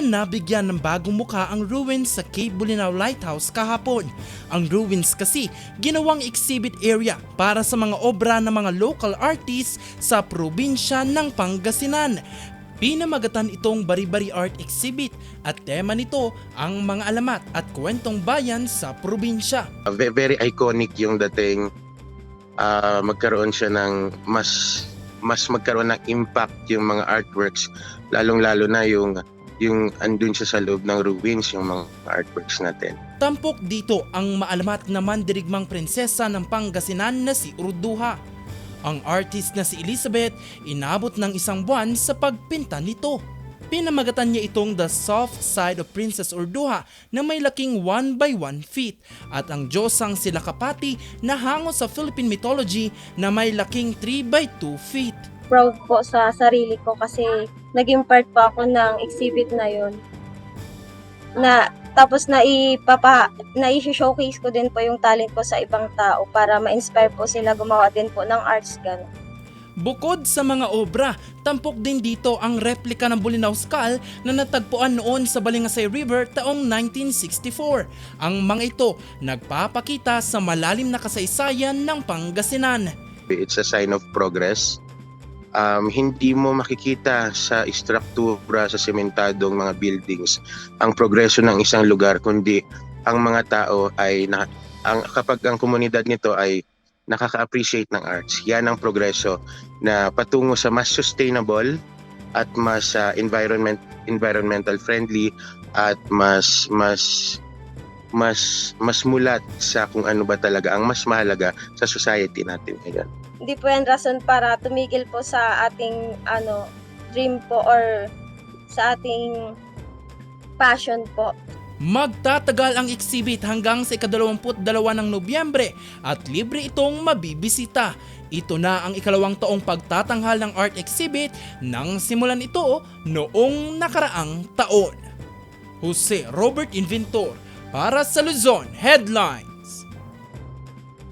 na nabigyan ng bagong muka ang ruins sa Cape Bulinaw Lighthouse kahapon. Ang ruins kasi ginawang exhibit area para sa mga obra ng mga local artists sa probinsya ng Pangasinan. Pinamagatan itong Bari-Bari Art Exhibit at tema nito ang mga alamat at kwentong bayan sa probinsya. Uh, ve- very iconic yung dating ah, magkaroon siya ng mas mas magkaroon ng impact yung mga artworks lalong-lalo na yung yung andun siya sa loob ng ruins yung mga artworks natin. Tampok dito ang maalamat na mandirigmang prinsesa ng Pangasinan na si Urduha. Ang artist na si Elizabeth inabot ng isang buwan sa pagpinta nito. Pinamagatan niya itong The Soft Side of Princess Urduha na may laking 1 by 1 feet at ang Diyosang sila kapati na hango sa Philippine mythology na may laking 3 by 2 feet. proud po sa sarili ko kasi naging part po ako ng exhibit na yon na tapos na ipapa na showcase ko din po yung talent ko sa ibang tao para ma-inspire po sila gumawa din po ng arts gan. Bukod sa mga obra, tampok din dito ang replika ng Bulinaw Skull na natagpuan noon sa Balingasay River taong 1964. Ang mga ito nagpapakita sa malalim na kasaysayan ng Pangasinan. It's a sign of progress. Um, hindi mo makikita sa istruktura sa sementadong mga buildings ang progreso ng isang lugar kundi ang mga tao ay na, ang kapag ang komunidad nito ay nakaka-appreciate ng arts. Yan ang progreso na patungo sa mas sustainable at mas ah, environment environmental friendly at mas mas mas mas mulat sa kung ano ba talaga ang mas mahalaga sa society natin ngayon. Hindi po yan rason para tumigil po sa ating ano dream po or sa ating passion po. Magtatagal ang exhibit hanggang sa ikadalawamput dalawa ng Nobyembre at libre itong mabibisita. Ito na ang ikalawang taong pagtatanghal ng art exhibit nang simulan ito noong nakaraang taon. Jose Robert Inventor para sa Luzon Headline.